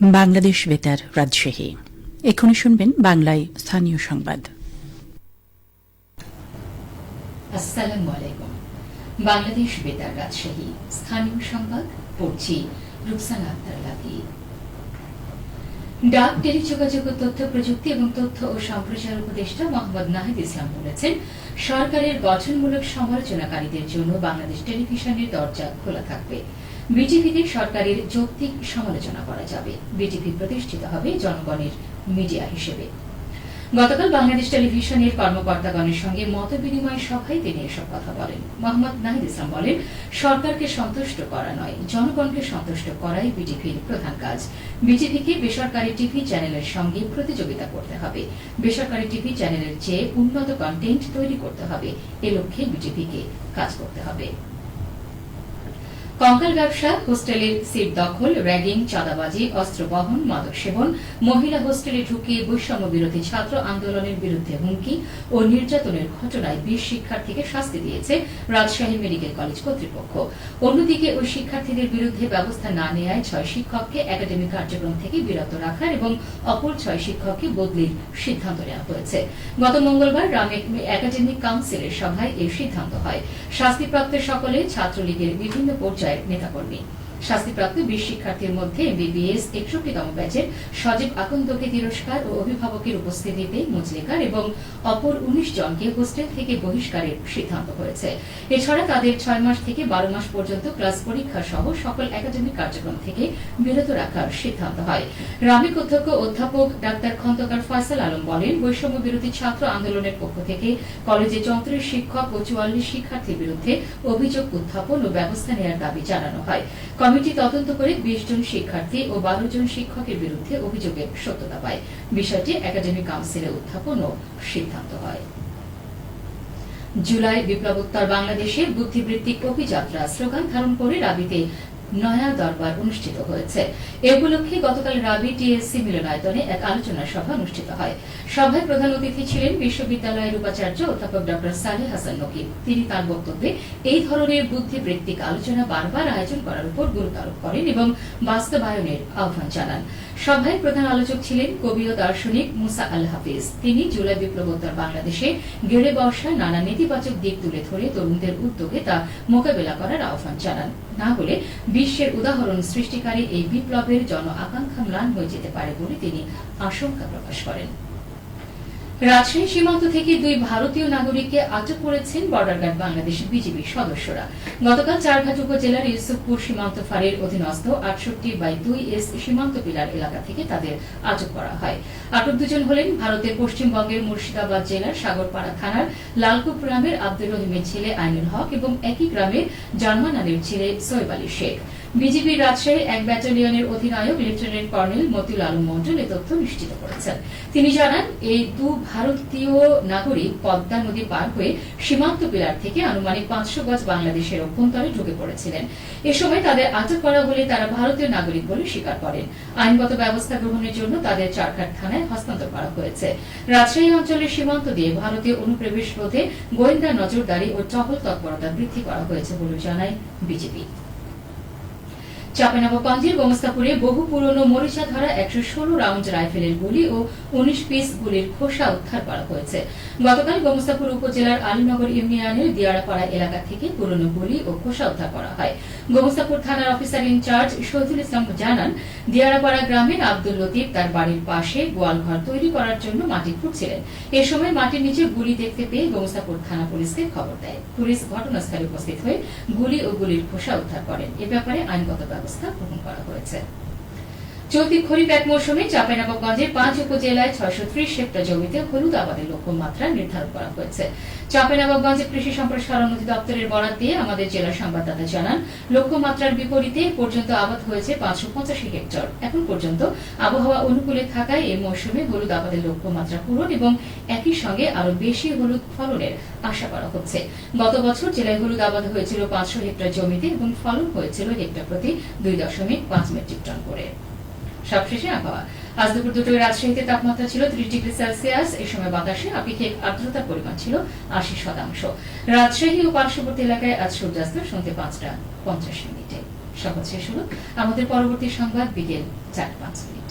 বাংলাদেশ বেতার, রাজশাহী। এক্ষুনি শুনবেন বাংলায় স্থানীয় সংবাদ। আসসালামু আলাইকুম। বাংলাদেশ বেতার, রাজশাহী। স্থানীয় সংবাদ, পড়ছি রুকসানা আক্তার লাভি ডাক, টেলিযোগাযোগ তথ্য প্রযুক্তি এবং তথ্য ও সম্প্রচার উপদেষ্টা মোহাম্মদ নাহিদ ইসলাম বলেছেন, সরকারের গঠনমূলক সমালোচনাকারীদের জন্য বাংলাদেশ টেলিভিশনের দরজা খোলা থাকবে। বিটিভিতে সরকারের যৌক্তিক সমালোচনা করা যাবে। বিটিভি প্রতিষ্ঠিত হবে জনগণের মিডিয়া হিসেবে। গতকাল বাংলাদেশ টেলিভিশনের কর্মকর্তাগণের সঙ্গে মত বিনিময় সভায় তিনি এসব কথা বলেন। মোহাম্মদ নাহিদ ইসলাম বলেন, সরকারকে সন্তুষ্ট করা নয়, জনগণকে সন্তুষ্ট করাই বিটিভির প্রধান কাজ। বিটিভিকে বেসরকারি টিভি চ্যানেলের সঙ্গে প্রতিযোগিতা করতে হবে। বেসরকারি টিভি চ্যানেলের চেয়ে উন্নত কন্টেন্ট তৈরি করতে হবে। এ লক্ষ্যে বিটিভিকে কাজ করতে হবে। কঙ্কাল ব্যবসা, হোস্টেলের সিট দখল, র্যাগিং, চাঁদাবাজি, অস্ত্র বহন, মাদক সেবন, মহিলা হোস্টেলে ঢুকে বৈষম্য বিরোধী ছাত্র আন্দোলনের বিরুদ্ধে হুমকি ও নির্যাতনের ঘটনায় বিশ শিক্ষার্থীকে শাস্তি দিয়েছে রাজশাহী মেডিকেল কলেজ কর্তৃপক্ষ। অন্যদিকে ওই শিক্ষার্থীদের বিরুদ্ধে ব্যবস্থা না নেওয়ায় ছয় শিক্ষককে একাডেমিক কার্যক্রম থেকে বিরত রাখার এবং অপর ছয় শিক্ষককে বদলির সিদ্ধান্ত নেওয়া হয়েছে। গত মঙ্গলবার রামে একাডেমিক কাউন্সিলের সভায় এই সিদ্ধান্ত হয়। শাস্তিপ্রাপ্ত সকলে ছাত্রলীগের বিভিন্ন পর্যায়ে পর্যায়ের নেতাকর্মী। শাস্তিপ্রাপ্ত বিশ শিক্ষার্থীর মধ্যে এমবিবিএস একষট্টিতম ব্যাচের সজীব আকন্দকে তিরস্কার ও অভিভাবকের উপস্থিতিতে মুচলেকার এবং অপর উনিশ জনকে হোস্টেল থেকে বহিষ্কারের সিদ্ধান্ত হয়েছে। এছাড়া তাদের ছয় মাস থেকে বারো মাস পর্যন্ত ক্লাস পরীক্ষা সহ সকল একাডেমিক কার্যক্রম থেকে বিরত রাখার সিদ্ধান্ত হয়। রামিক অধ্যক্ষ অধ্যাপক ডাক্তার খন্দকার ফয়সাল আলম বলেন, বৈষম্য বিরোধী ছাত্র আন্দোলনের পক্ষ থেকে কলেজে চৌত্রিশ শিক্ষক ও চুয়াল্লিশ শিক্ষার্থীর বিরুদ্ধে অভিযোগ উত্থাপন ও ব্যবস্থা নেওয়ার দাবি জানানো হয়। কমিটি তদন্ত করে বিশ জন শিক্ষার্থী ও বারো জন শিক্ষকের বিরুদ্ধে অভিযোগের সত্যতা পায়। বিষয়টি একাডেমিক কাউন্সিলে উত্থাপন ও সিদ্ধান্ত হয়। জুলাই বিপ্লবোত্তর বাংলাদেশে বুদ্ধিবৃত্তিক অভিযাত্রা স্লোগান ধারণ করে রাবিতে নয়া দরবার অনুষ্ঠিত হয়েছে। এ উপলক্ষে গতকাল রাবি টিএসসি মিলনায়তনে এক আলোচনা সভা অনুষ্ঠিত হয়। সভায় প্রধান অতিথি ছিলেন বিশ্ববিদ্যালয়ের উপাচার্য অধ্যাপক ডক্টর সালেহ হাসান নকিব। তিনি তার বক্তব্যে এই ধরনের বুদ্ধিবৃত্তিক আলোচনা বারবার আয়োজন করার উপর গুরুত্ব আরোপ করেন এবং বাস্তবায়নের আহ্বান জানান। সভায় প্রধান আলোচক ছিলেন কবি ও দার্শনিক মুসা আল হাফিজ। তিনি জুলাই বিপ্লবোত্তর বাংলাদেশে গেড়ে বসা নানা নেতিবাচক দিক তুলে ধরে তরুণদের উদ্যোগে তা মোকাবেলা করার আহ্বান জানান। না হলে বিশ্বের উদাহরণ সৃষ্টিকারী এই বিপ্লবের জন আকাঙ্ক্ষা ম্লান হয়ে যেতে পারে বলে তিনি আশঙ্কা প্রকাশ করেন। রাজশাহী সীমান্ত থেকে দুই ভারতীয় নাগরিককে আটক করেছেন বর্ডার গার্ড বাংলাদেশ বিজিবি সদস্যরা। গতকাল চারঘাট উপজেলার ইউসুফপুর সীমান্ত ফাঁড়ির অধীনস্থ আটষট্টি বাই দুই এস সীমান্ত পিলার এলাকা থেকে তাদের আটক করা হয়। আটক দুজন হলেন ভারতের পশ্চিমবঙ্গের মুর্শিদাবাদ জেলার সাগরপাড়া থানার লালকুপ গ্রামের আব্দুর রহিমের ছেলে আইনুল হক এবং একই গ্রামের জার্মান আলীর ছেলে সৈব আলী শেখ। বিজিবির রাজশাহীর এক ব্যাটালিয়নের অধিনায়ক, লেফটেন্যান্ট কর্নেল মতিউল আলম মন্ডল এ তথ্য নিশ্চিত করেছেন। তিনি জানান, এই দু ভারতীয় নাগরিক পদ্মা নদী পার হয়ে সীমান্ত পিলার থেকে আনুমানিক পাঁচশো গজ বাংলাদেশের অভ্যন্তরে ঢুকে পড়েছিলেন। এ সময় তাদের আটক করা হলে তারা ভারতীয় নাগরিক বলে স্বীকার করেন। আইনগত ব্যবস্থা গ্রহণের জন্য তাদের চারঘাট থানায় হস্তান্তর করা হয়েছে। রাজশাহী অঞ্চলের সীমান্ত দিয়ে ভারতীয় অনুপ্রবেশ রোধে গোয়েন্দা নজরদারি ও টহল তৎপরতা বৃদ্ধি করা হয়েছে বলে জানায় বিজেপি। চাঁপাইনবাবগঞ্জের গোমস্তাপুরে বহু পুরনো মরিচা ধরা একশো ষোলো রাউন্ড রাইফেলের গুলি ও উনিশ পিস গুলির খোসা উদ্ধার করা হয়েছে। গতকাল গোমস্তাপুর উপজেলার আলীনগর ইউনিয়নের দিয়ারাপাড়া এলাকা থেকে পুরনো গুলি ও খোসা উদ্ধার করা হয়। গোমস্তাপুর থানার অফিসার ইনচার্জ শহীদুল ইসলাম জানান, দিয়ারাপাড়া গ্রামের আব্দুল লতিফ তার বাড়ির পাশে গোয়ালঘর তৈরি করার জন্য মাটি খুঁড়ছিলেন। এ সময় মাটির নিচে গুলি দেখতে পেয়ে গোমস্তাপুর থানা পুলিশকে খবর দেয়। পুলিশ ঘটনাস্থলে উপস্থিত হয়ে গুলি ও গুলির খোসা উদ্ধার করেন। এ ব্যাপারে আইনগত ব্যবস্থা গ্রহণ করা হয়েছে। চলতি খরিফ এক মৌসুমে চাঁপাইনবাবগঞ্জের পাঁচ উপজেলায় ছয়শো ত্রিশ হেক্টর জমিতে হলুদ আবাদের লক্ষ্যমাত্রা নির্ধারণ করা হয়েছে। চাঁপাইনবাবগঞ্জের কৃষি সম্প্রসারণ অধিদপ্তরের বরাদ দিয়ে আমাদের জেলার সংবাদদাতা জানান, লক্ষ্যমাত্রার বিপরীতে পর্যন্ত আবাদ হয়েছে পাঁচশো পঁচাশি হেক্টর। এখন পর্যন্ত আবহাওয়া অনুকূলে থাকায় এই মৌসুমে হলুদ আবাদের লক্ষ্যমাত্রা পূরণ এবং একই সঙ্গে আরও বেশি হলুদ ফলনের আশা করা হচ্ছে। গত বছর জেলায় হলুদ আবাদ হয়েছিল পাঁচশো হেক্টর জমিতে এবং ফলন হয়েছিল হেক্টর প্রতি দুই দশমিক পাঁচ মেট্রিক টন করে। সবশেষে আবহাওয়া। আজ দুপুর দুটোয় রাজশাহীতে তাপমাত্রা ছিল ত্রিশ ডিগ্রি সেলসিয়াস। এ সময় বাতাসে আপেক্ষিক আর্দ্রতার পরিমাণ ছিল আশি শতাংশ। রাজশাহী ও পার্শ্ববর্তী এলাকায় আজ সূর্যাস্ত সন্ধ্যে পাঁচটা পঞ্চাশ মিনিটে। সংবাদ শেষ হল। আমাদের পরবর্তী সংবাদ বিকেল চার পাঁচ মিনিট।